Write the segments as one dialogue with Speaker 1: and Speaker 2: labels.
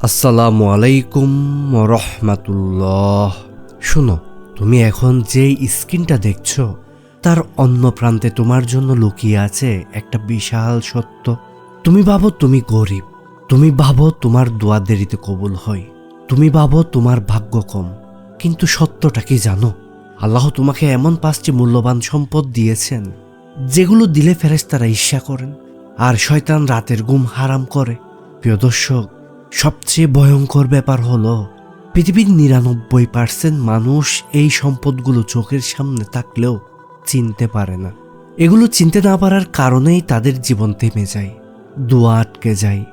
Speaker 1: আসসালামু আলাইকুম রহমাতুল্লাহ শুনো তুমি এখন যে স্ক্রিনটা দেখছ তার অন্য প্রান্তে তোমার জন্য লুকিয়ে আছে একটা বিশাল সত্য তুমি ভাবো তুমি গরিব তুমি ভাবো তোমার দোয়া দেরিতে কবুল হয় তুমি ভাবো তোমার ভাগ্য কম কিন্তু সত্যটা কি জানো আল্লাহ তোমাকে এমন পাঁচটি মূল্যবান সম্পদ দিয়েছেন যেগুলো দিলে ফেরেশতারা ঈর্ষা করেন, আর শয়তান রাতের ঘুম হারাম করে। প্রিয় দর্শক, সবচেয়ে ভয়ঙ্কর ব্যাপার হলো, পৃথিবীর নিরানব্বই পার্সেন্ট মানুষ এই সম্পদগুলো চোখের সামনে থাকলেও চিনতে পারে না। এগুলো চিনতে না পারার কারণেই তাদের জীবন থেমে যায়, দোয়া আটকে যায়,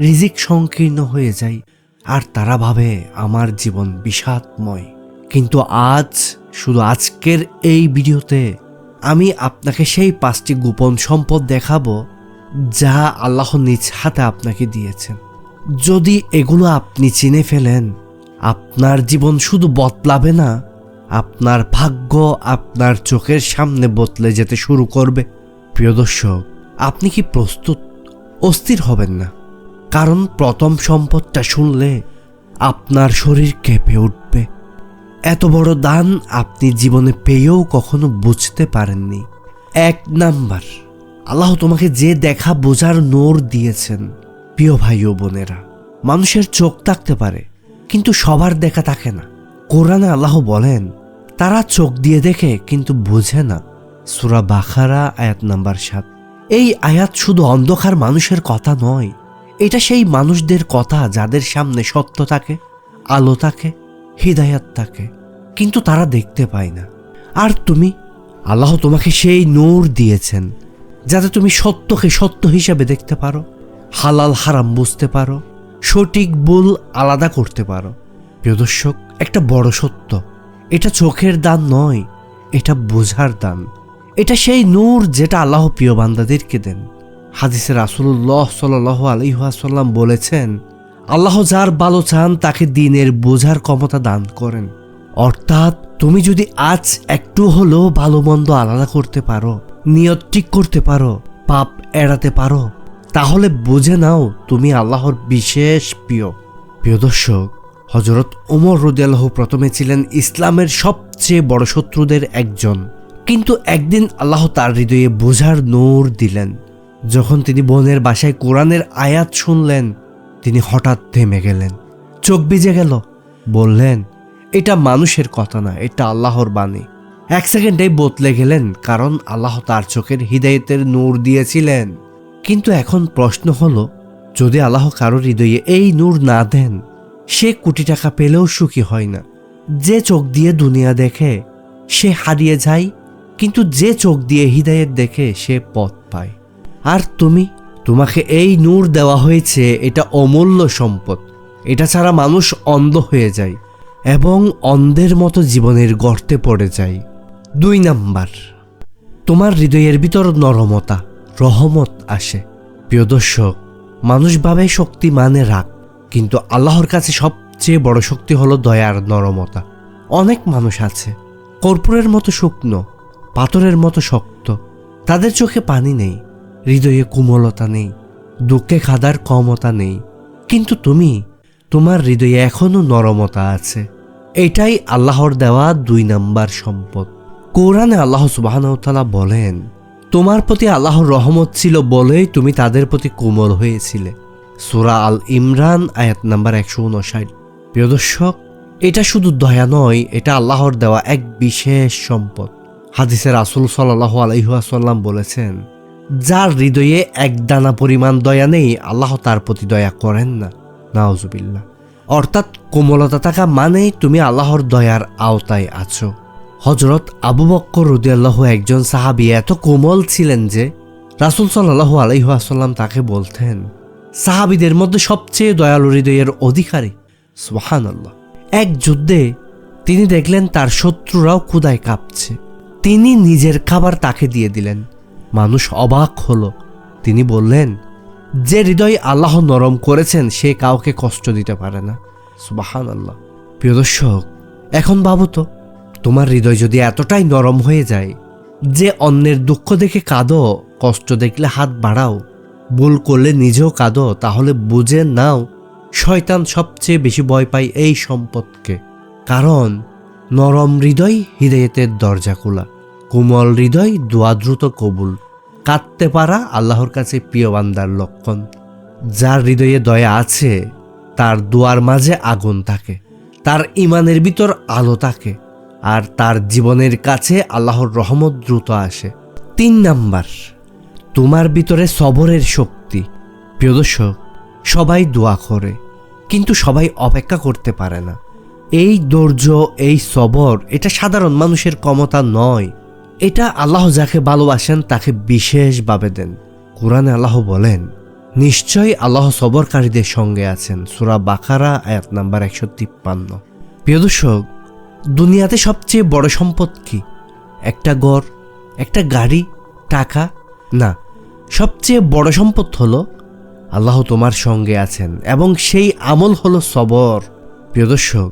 Speaker 1: রিজিক সংকীর্ণ হয়ে যায়, আর তারা ভাবে, আমার জীবন বিষাদময়। কিন্তু আজ, শুধু আজকের এই ভিডিওতে আমি আপনাকে সেই পাঁচটি গোপন সম্পদ দেখাবো যা আল্লাহ নিজ হাতে আপনাকে দিয়েছেন। যদি এগুলো আপনি চিনে ফেলেন, আপনার জীবন শুধু বদলাবে না, আপনার ভাগ্য আপনার চোখের সামনে বদলে যেতে শুরু করবে। প্রিয় দর্শক, আপনি কি প্রস্তুত? অস্থির হবেন না। কারণ প্রথম সম্পদটা শুনলে আপনার শরীর কেঁপে উঠবে। এত বড় দান আপনি জীবনে পেয়েও কখনো বুঝতে পারেননি। এক নাম্বার, আল্লাহ তোমাকে যে দেখা বোঝার নোর দিয়েছেন, প্রিয় ভাই ও বোনেরা, মানুষের চোখ থাকতে পারে, কিন্তু সবার দেখা থাকে না। কোরআনে আল্লাহ বলেন, তারা চোখ দিয়ে দেখে কিন্তু বোঝে না। সুরা বাখারা, আয়াত নাম্বার সাত। এই আয়াত শুধু অন্ধকার মানুষের কথা নয়, এটা সেই মানুষদের কথা যাদের সামনে সত্য থাকে, আলো থাকে হৃদায়াত থাকে কিন্তু তারা দেখতে পায় না। আর তুমি? আল্লাহ তোমাকে সেই নূর দিয়েছেন, যাতে তুমি সত্যকে সত্য হিসাবে দেখতে পারো, হালাল হারাম বুঝতে পারো, সঠিক ভুল আলাদা করতে পারো। প্রিয় দর্শক, একটা বড় সত্য, এটা চোখের দান নয়, এটা বোঝার দান। এটা সেই নূর যেটা আল্লাহ প্রিয় বান্দাদেরকে দেন। হাদিসে রাসুল্লাহ সাল আলহাসাল্লাম বলেছেন আল্লাহ যার ভালো চান, তাকে দিনের বোঝার ক্ষমতা দান করেন। অর্থাৎ তুমি যদি আজ একটু হলেও ভালো মন্দ আলাদা করতে পারো, নিয়ত ঠিক করতে পারো, পাপ এড়াতে পারো, তাহলে বুঝে নাও তুমি আল্লাহর বিশেষ প্রিয়। প্রিয় দর্শক হজরত ওমর রদিয়াল্লাহ প্রথমে ছিলেন ইসলামের সবচেয়ে বড় শত্রুদের একজন। কিন্তু একদিন আল্লাহ তার হৃদয়ে বোঝার নূর দিলেন। যখন তিনি বোনের বাসায় কোরআনের আয়াত শুনলেন তিনি হঠাৎ থেমে গেলেন। চোখ ভিজে গেল। বললেন, এটা মানুষের কথা না, এটা আল্লাহর বাণী। এক সেকেন্ডেই বদলে গেলেন, কারণ আল্লাহ তার চোখের হৃদয়তের নূর দিয়েছিলেন। কিন্তু এখন প্রশ্ন হলো, যদি আল্লাহ কারও হৃদয়ে এই নূর না দেন, সে কোটি টাকা পেলেও সুখী হয় না। যে চোখ দিয়ে দুনিয়া দেখে, সে হারিয়ে যায়, কিন্তু যে চোখ দিয়ে হৃদয়ের দেখে, সে পথ পায়। আর তুমি? তোমাকে এই নূর দেওয়া হয়েছে, এটা অমূল্য সম্পদ। এটা ছাড়া মানুষ অন্ধ হয়ে যায় এবং অন্ধের মতো জীবনের গর্তে পড়ে যায়। দুই নাম্বার, তোমার হৃদয়ের ভিতর নরমতা, রহমত আসে। প্রিয় দর্শক, মানুষ ভাবে শক্তি মানে রাগ, কিন্তু আল্লাহর কাছে সবচেয়ে বড় শক্তি হলো দয়ার নরমতা। অনেক মানুষ আছে, কর্পূরের মতো শুকনো, পাথরের মতো শক্ত, তাদের চোখে পানি নেই হৃদয়ে কোমলতা নেই, দুঃখে খাদার কমতা নেই। কিন্তু তুমি, তোমার হৃদয়ে এখনও নরমতা আছে। এটাই আল্লাহর দেওয়া দুই নাম্বার সম্পদ। কোরআনে আল্লাহ সুবাহতালা বলেন, তোমার প্রতি আল্লাহর রহমত ছিল বলেই তুমি তাদের প্রতি কোমল হয়েছিলে। সুরা আল ইমরান, আয়াত নাম্বার একশো উনষাট। প্রিয় দর্শক, এটা শুধু দয়া নয়, এটা আল্লাহর দেওয়া এক বিশেষ সম্পদ। হাদিসে রাসুল সাল্লাহ আলহিহাসাল্লাম বলেছেন যার হৃদয়ে এক দানা পরিমাণ দয়া নেই, আল্লাহ তার প্রতি দয়া করেন না। নাওজুবিল্লা অর্থাৎ কোমলতা থাকা মানেই তুমি আল্লাহর দয়ার আওতায় আছো। হজরত আবু বক্কর রদিয়াল্লাহ একজন সাহাবি এত কোমল ছিলেন যে রাসুল সাল্লাহ আলহিহাসাল্লাম তাকে বলতেন, সাহাবিদের মধ্যে সবচেয়ে দয়ালু হৃদয়ের অধিকারী? সোহান আল্লাহ এক যুদ্ধে তিনি দেখলেন তার শত্রুরাও ক্ষুদায় কাঁপছে। তিনি নিজের খাবার তাকে দিয়ে দিলেন। মানুষ অবাক হলো। তিনি বললেন, যে হৃদয় আল্লাহ নরম করেছেন, সে কাউকে কষ্ট দিতে পারে না। সুবাহান আল্লাহ প্রিয় দর্শক, এখন ভাবো তো, তোমার হৃদয় যদি এতটাই নরম হয়ে যায়, যে অন্যের দুঃখ দেখে কাঁদো, কষ্ট দেখলে হাত বাড়াও, ভুল করলে নিজেও কাঁদো, তাহলে বুঝে নাও, শয়তান সবচেয়ে বেশি ভয় পায় এই সম্পদকে। কারণ, নরম হৃদয় হৃদয়তের দরজা খোলা। কোমল হৃদয় দোয়া দ্রুত কবুল। কাঁদতে পারা আল্লাহর কাছে প্রিয় বান্দার লক্ষণ। যার হৃদয়ে দয়া আছে, তার দোয়ার মাঝে আগুন থাকে। তার ইমানের ভিতর আলো থাকে। আর তার জীবনের কাছে আল্লাহর রহমত দ্রুত আসে। তিন নাম্বার, তোমার ভিতরে সবরের শক্তি। প্রিয় দর্শক, সবাই দোয়া করে, কিন্তু সবাই অপেক্ষা করতে পারে না। এই ধৈর্য, এই সবর, এটা সাধারণ মানুষের ক্ষমতা নয়। এটা আল্লাহ যাকে ভালোবাসেন, তাকে বিশেষভাবে দেন। কোরআনে আল্লাহ বলেন, নিশ্চয়ই আল্লাহ সবরকারীদের সঙ্গে আছেন। সুরা বাকারা, আয়াত নাম্বার একশো তিপ্পান্ন। প্রিয় দর্শক, দুনিয়াতে সবচেয়ে বড় সম্পদ কি? একটা ঘর, একটা গাড়ি, টাকা? না, সবচেয়ে বড় সম্পদ হলো, আল্লাহ তোমার সঙ্গে আছেন এবং সেই আমল হলো সবর। প্রিয় দর্শক,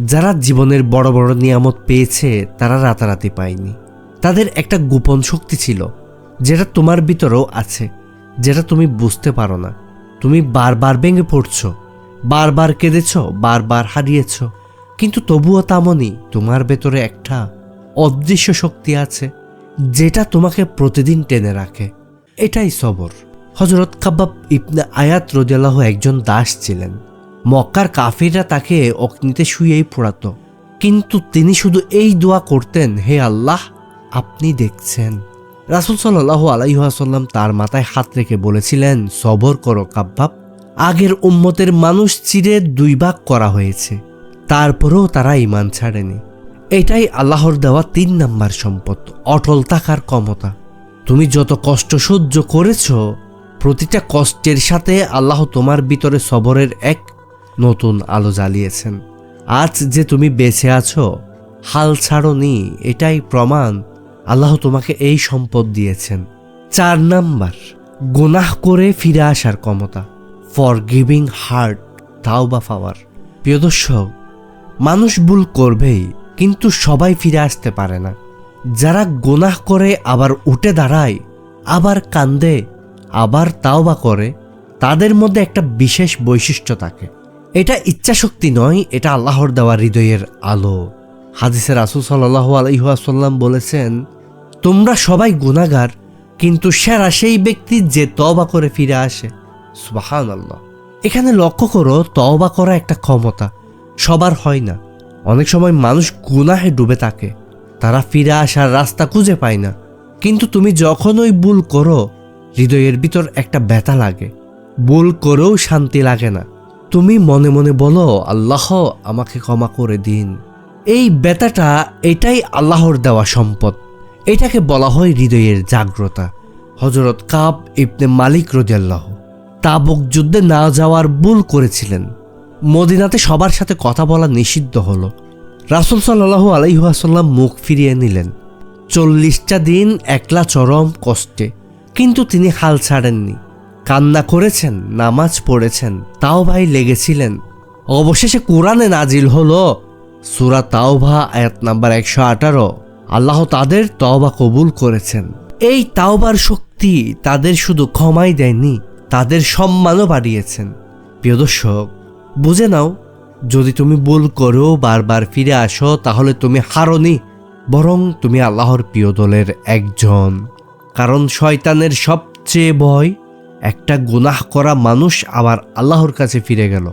Speaker 1: যারা জীবনের বড় বড় নিয়ামত পেয়েছে, তারা রাতারাতি পায়নি। তাদের একটা গোপন শক্তি ছিল, যেটা তোমার ভিতরেও আছে, যেটা তুমি বুঝতে পারো না। তুমি বারবার ভেঙে পড়ছো, বারবার কেঁদেছ, বারবার হারিয়েছ। কিন্তু তবুও তামনি তোমার ভেতরে একটা অদৃশ্য শক্তি আছে, যেটা তোমাকে প্রতিদিন টেনে রাখে। এটাই সবর। হজরত কাব্বাব ইবনে আয়াত রদিয়াল্লাহ একজন দাস ছিলেন। মক্কার কাফিররা তাকে অগ্নিতে শুয়েই পোড়াতো। কিন্তু তিনি শুধু এই দোয়া করতেন, হে আল্লাহ আপনি দেখছেন। রাসুল সাল্লাহ আলাইহাসাল্লাম তার মাথায় হাত রেখে বলেছিলেন, সবর করো কাব্বাব। আগের উম্মতের মানুষ চিরে দুই ভাগ করা হয়েছে। তারপরেও তারা ইমান ছাড়েনি। এটাই আল্লাহর দেওয়া তিন নাম্বার সম্পদ, অটল থাকার ক্ষমতা। তুমি যত কষ্ট সহ্য করেছ, প্রতিটা কষ্টের সাথে আল্লাহ তোমার ভিতরে সবরের এক নতুন আলো জ্বালিয়েছেন। আজ যে তুমি বেঁচে আছো, হাল ছাড়নি, এটাই প্রমাণ আল্লাহ তোমাকে এই সম্পদ দিয়েছেন। চার নাম্বার, গোনাহ করে ফিরে আসার ক্ষমতা। ফর গিভিং হার্ট তাও বা পাওয়ার। প্রিয় দর্শক, মানুষ ভুল করবেই, কিন্তু সবাই ফিরে আসতে পারে না। যারা গোনাহ করে আবার উঠে দাঁড়ায়, আবার কান্দে, আবার তাওবা করে, তাদের মধ্যে একটা বিশেষ বৈশিষ্ট্য থাকে। এটা ইচ্ছাশক্তি নয়, এটা আল্লাহর দেওয়া হৃদয়ের আলো। হাদিসের রাসুল সাল্লাহ আলহিহাসাল্লাম বলেছেন তোমরা সবাই গুণাগার কিন্তু সেরা সেই ব্যক্তি যে তবা করে ফিরে আসে। সুবাহান আল্লাহ এখানে লক্ষ্য করো, তওবা করা একটা ক্ষমতা। সবার হয় না। অনেক সময় মানুষ গুনাহে ডুবে থাকে। তারা ফিরে আসার রাস্তা খুঁজে পায় না। কিন্তু তুমি যখন ওই ভুল করো, হৃদয়ের ভিতর একটা ব্যথা লাগে। ভুল করেও শান্তি লাগে না। তুমি মনে মনে বলো, আল্লাহ, আমাকে ক্ষমা করে দিন। এই ব্যথাটা এটাই আল্লাহর দেওয়া সম্পদ। এটাকে বলা হয় হৃদয়ের জাগ্রতা। হজরত কাব ইবনে মালিক রদিয়াল্লাহ তাবুক যুদ্ধে না যাওয়ার ভুল করেছিলেন। মদিনাতে সবার সাথে কথা বলা নিষিদ্ধ হলো। রাসুল সাল্লাহু আলাইহাসাল্লাম মুখ ফিরিয়ে নিলেন। চল্লিশটা দিন একলা চরম কষ্টে, কিন্তু তিনি হাল ছাড়েননি। কান্না করেছেন, নামাজ পড়েছেন তাও ভাই লেগেছিলেন। অবশেষে কোরআনে নাজিল হলো সুরা তাওভা আয়াত নাম্বার একশো আঠারো। আল্লাহ তাদের তওবা কবুল করেছেন। এই তাওবার শক্তি তাদের শুধু ক্ষমাই দেয়নি, তাদের সম্মানও বাড়িয়েছেন। প্রিয় দর্শক, বুঝে নাও, যদি তুমি ভুল করো, বারবার ফিরে আসো, তাহলে তুমি হারনি, বরং তুমি আল্লাহর প্রিয় দলের একজন। কারণ শয়তানের সবচেয়ে ভয়, একটা গুনাহ করা মানুষ আবার আল্লাহর কাছে ফিরে গেল।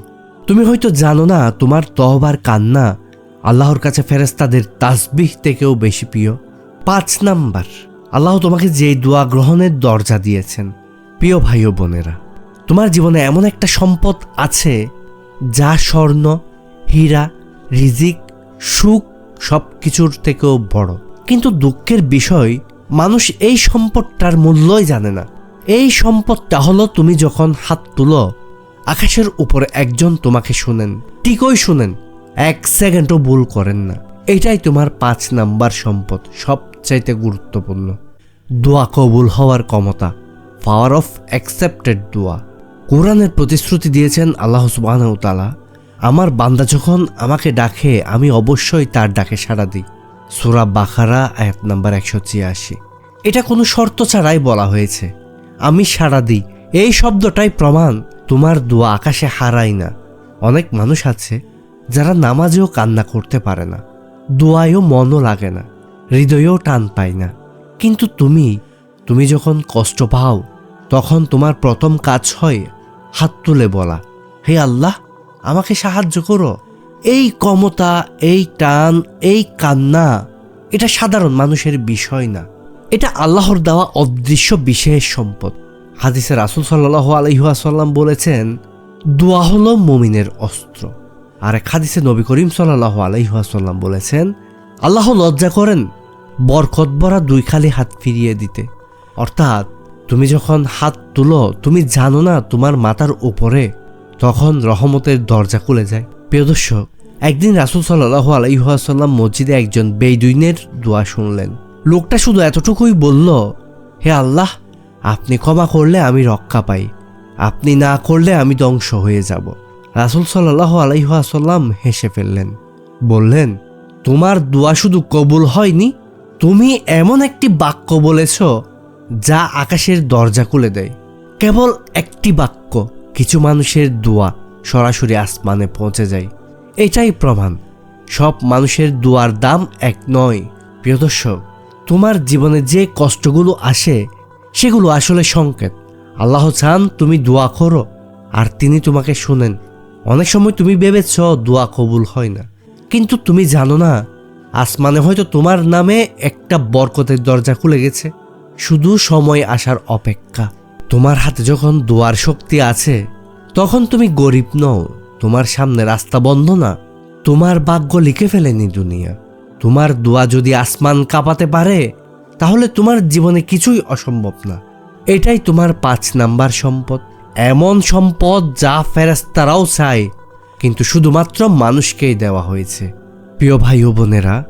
Speaker 1: তুমি হয়তো জানো না, তোমার তহবার কান্না আল্লাহর কাছে ফেরেস্তাদের তাসবিহ থেকেও বেশি প্রিয়। পাঁচ নাম্বার, আল্লাহ তোমাকে যে দোয়া গ্রহণের দরজা দিয়েছেন, প্রিয় ভাই ও বোনেরা, তোমার জীবনে এমন একটা সম্পদ আছে যা স্বর্ণ, হীরা, রিজিক, সুখ সব কিছুর থেকেও বড়। কিন্তু দুঃখের বিষয়, মানুষ এই সম্পদটার মূল্যই জানে না। এই সম্পদটা হলো তুমি যখন হাত তুলো, আকাশের উপরে একজন তোমাকে শুনেন, ঠিকই শুনেন। এক সেকেন্ডও ভুল করেন না। এটাই তোমার পাঁচ নাম্বার সম্পদ, সবচাইতে গুরুত্বপূর্ণ। দোয়া কবুল হওয়ার ক্ষমতা পাওয়ার অফ অ্যাকসেপ্টেড দোয়া। কোরআনের প্রতিশ্রুতি দিয়েছেন আল্লাহ তালা আমার বান্দা যখন আমাকে ডাকে, আমি অবশ্যই তার ডাকে সাড়া দিই। সুরা বাখারা আয়াত নাম্বার একশো ছিয়াশি। এটা কোনো শর্ত ছাড়াই বলা হয়েছে। আমি সাড়া দিই। এই শব্দটাই প্রমাণ, তোমার দোয়া আকাশে হারাই না। অনেক মানুষ আছে যারা নামাজেও কান্না করতে পারে না, দোয়ায়ও মনও লাগে না, হৃদয়েও টান পায় না। কিন্তু তুমি তুমি যখন কষ্ট পাও, তখন তোমার প্রথম কাজ হয় হাত তুলে বলা, হে আল্লাহ, আমাকে সাহায্য করো। এই কমতা এই টান, এই কান্না, এটা সাধারণ মানুষের বিষয় না। এটা আল্লাহর দেওয়া অদৃশ্য বিশেষ সম্পদ। হাদিসে রাসুল সাল্লাহ আলহিহাসাল্লাম বলেছেন, দোয়া হলো মমিনের অস্ত্র। আর এক হাদিসে নবী করিম সাল্লাহ আলহিহাসাল্লাম বলেছেন, আল্লাহ লজ্জা করেন বরকত ভরা দুই খালি হাত ফিরিয়ে দিতে। অর্থাৎ তুমি যখন হাত তুলো, তুমি জানো না তোমার মাথার উপরে তখন রহমতের দরজা খুলে যায়। প্রিয় দর্শক, একদিন রাসুল সাল্লাহ আলাইহাসাল্লাম মসজিদে একজন বেদুইনের দোয়া শুনলেন। লোকটা শুধু এতটুকুই বলল, হে আল্লাহ, আপনি ক্ষমা করলে আমি রক্ষা পাই, আপনি না করলে আমি ধ্বংস হয়ে যাব। রাসুল সাল্লাহ আলাইহাসাল্লাম হেসে ফেললেন, বললেন, তোমার দোয়া শুধু কবুল হয়নি, তুমি এমন একটি বাক্য বলেছ যা আকাশের দরজা খুলে দেয়। কেবল একটি বাক্য, কিছু মানুষের দোয়া সরাসরি আসমানে পৌঁছে যায়। এটাই প্রমাণ, সব মানুষের দোয়ার দাম এক নয়। প্রিয় দর্শক, তোমার জীবনে যে কষ্টগুলো আসে, সেগুলো আসলে সংকেত। আল্লাহ চান তুমি দোয়া করো, আর তিনি তোমাকে শুনেন অনেক সময় তুমি ভেবেছ দোয়া কবুল হয় না। কিন্তু তুমি জানো না, আসমানে হয়তো তোমার নামে একটা বরকতের দরজা খুলে গেছে। শুধু সময় আসার অপেক্ষা। তোমার হাতে যখন দোয়ার শক্তি আছে, তখন তুমি গরিব নও, তোমার সামনে রাস্তা বন্ধ না। তোমার ভাগ্য লিখে ফেলেনি দুনিয়া। তোমার দোয়া যদি আসমান কাঁপাতে পারে, তাহলে তোমার জীবনে কিছুই অসম্ভব না। এটাই তোমার পাঁচ নাম্বার সম্পদ। এমন সম্পদ যা ফেরেস্তারাও চায়, কিন্তু শুধুমাত্র মানুষকেই দেওয়া হয়েছে। প্রিয় ভাই ও বোনেরা,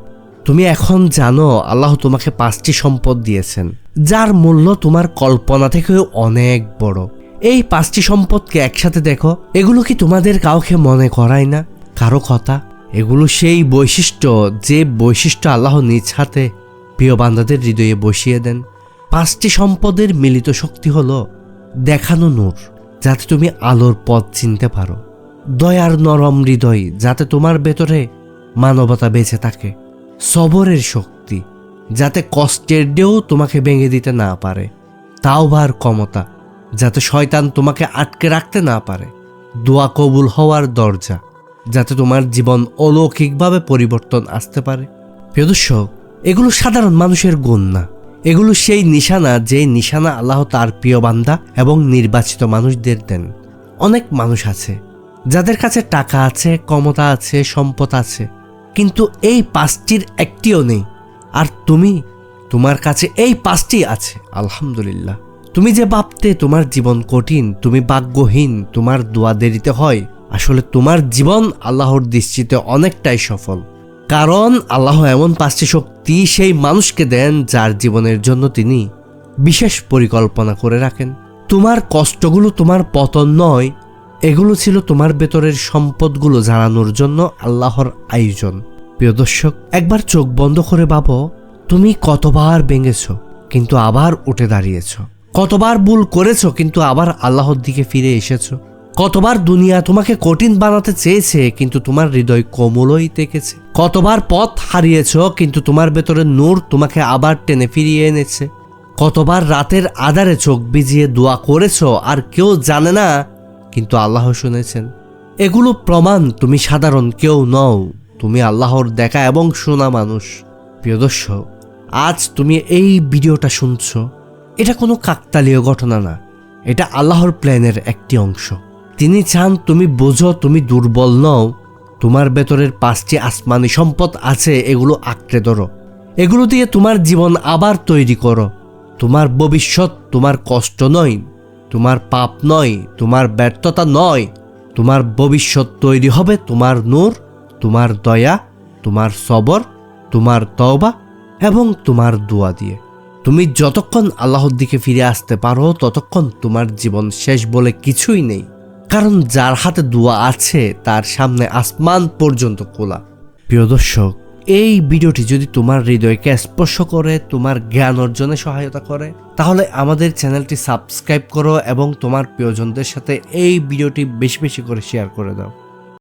Speaker 1: তুমি এখন জানো আল্লাহ তোমাকে পাঁচটি সম্পদ দিয়েছেন, যার মূল্য তোমার কল্পনা থেকেও অনেক বড়। এই পাঁচটি সম্পদকে একসাথে দেখো, এগুলো কি তোমাদের কাউকে মনে করায় না? কারও কথা? এগুলো সেই বৈশিষ্ট্য, যে বৈশিষ্ট্য আল্লাহ নিজ হাতে প্রিয় বান্দাদের হৃদয়ে বসিয়ে দেন। পাঁচটি সম্পদের মিলিত শক্তি হলো দেখানো নূর। যাতে তুমি আলোর পথ চিনতে পারো। দয়ার নরম হৃদয় যাতে তোমার ভেতরে মানবতা বেঁচে থাকে। সবরের শক্তি যাতে কষ্টের ডেও তোমাকে ভেঙে দিতে না পারে। তাওবার ক্ষমতা যাতে শয়তান তোমাকে আটকে রাখতে না পারে। দোয়া কবুল হওয়ার দরজা যাতে তোমার জীবন অলৌকিকভাবে পরিবর্তন আসতে পারে। প্রিয় দর্শক, এগুলো সাধারণ মানুষের গুণ না। এগুলো সেই নিশানা যে নিশানা আল্লাহ তার প্রিয় বান্দা এবং নির্বাচিত মানুষদের দেন। অনেক মানুষ আছে, যাদের কাছে টাকা আছে, ক্ষমতা আছে, সম্পদ আছে, কিন্তু এই পাঁচটির একটিও নেই। আর তুমি, তোমার কাছে এই পাঁচটি আছে, আলহামদুলিল্লাহ। তুমি যে ভাবতে তোমার জীবন কঠিন, তুমি ভাগ্যহীন, তোমার দোয়া দেরিতে হয়, আসলে তোমার জীবন আল্লাহর দৃষ্টিতে অনেকটাই সফল। কারণ আল্লাহ এমন পাঁচটি শক্তি সেই মানুষকে দেন যার জীবনের জন্য তিনি বিশেষ পরিকল্পনা করে রাখেন। তোমার কষ্টগুলো তোমার পতন নয়, এগুলো ছিল তোমার ভেতরের সম্পদগুলো জানানোর জন্য আল্লাহর আয়োজন। প্রিয় দর্শক, একবার চোখ বন্ধ করে ভাবো, তুমি কতবার ভেঙেছ, কিন্তু আবার উঠে দাঁড়িয়েছ। কতবার ভুল করেছ, কিন্তু আবার আল্লাহর দিকে ফিরে এসেছ। কতবার দুনিয়া তোমাকে কঠিন বানাতে চেয়েছে, কিন্তু তোমার হৃদয় কোমলই থেকেছে। কতবার পথ হারিয়েছ, কিন্তু তোমার ভেতরে নূর তোমাকে আবার টেনে ফিরিয়ে এনেছে। কতবার রাতের আধারে চোখ ভিজিয়ে দোয়া করেছ, আর কেউ জানে না, কিন্তু আল্লাহ শুনেছেন। এগুলো প্রমাণ তুমি সাধারণ কেউ নও, তুমি আল্লাহর দেখা এবং শোনা মানুষ। প্রিয় দর্শক, আজ তুমি এই ভিডিওটা শুনছো। এটা কোনো কাকতালীয় ঘটনা না, এটা আল্লাহর প্ল্যানের একটি অংশ। তিনি চান তুমি বোঝো, তুমি দুর্বল নও। তোমার ভেতরের পাঁচটি আসমানি সম্পদ আছে, এগুলো আঁকড়ে ধরো। এগুলো দিয়ে তোমার জীবন আবার তৈরি করো। তোমার ভবিষ্যৎ তোমার কষ্ট নয়, তোমার পাপ নয়, তোমার ব্যর্থতা নয়। তোমার ভবিষ্যৎ তৈরি হবে তোমার নূর, তোমার দয়া, তোমার সবর, তোমার তওবা এবং তোমার দোয়া দিয়ে। তুমি যতক্ষণ আল্লাহর দিকে ফিরে আসতে পারো, ততক্ষণ তোমার জীবন শেষ বলে কিছুই নেই। কারণ যার হাতে দোয়া আছে, তার সামনে আসমান পর্যন্ত খোলা। প্রিয় দর্শক, এই ভিডিওটি যদি তোমার হৃদয়কে স্পর্শ করে, তোমার জ্ঞান অর্জনে সহায়তা করে, তাহলে আমাদের চ্যানেলটি সাবস্ক্রাইব করো এবং তোমার প্রিয়জনদের সাথে এই ভিডিওটি বেশি বেশি করে শেয়ার করে দাও।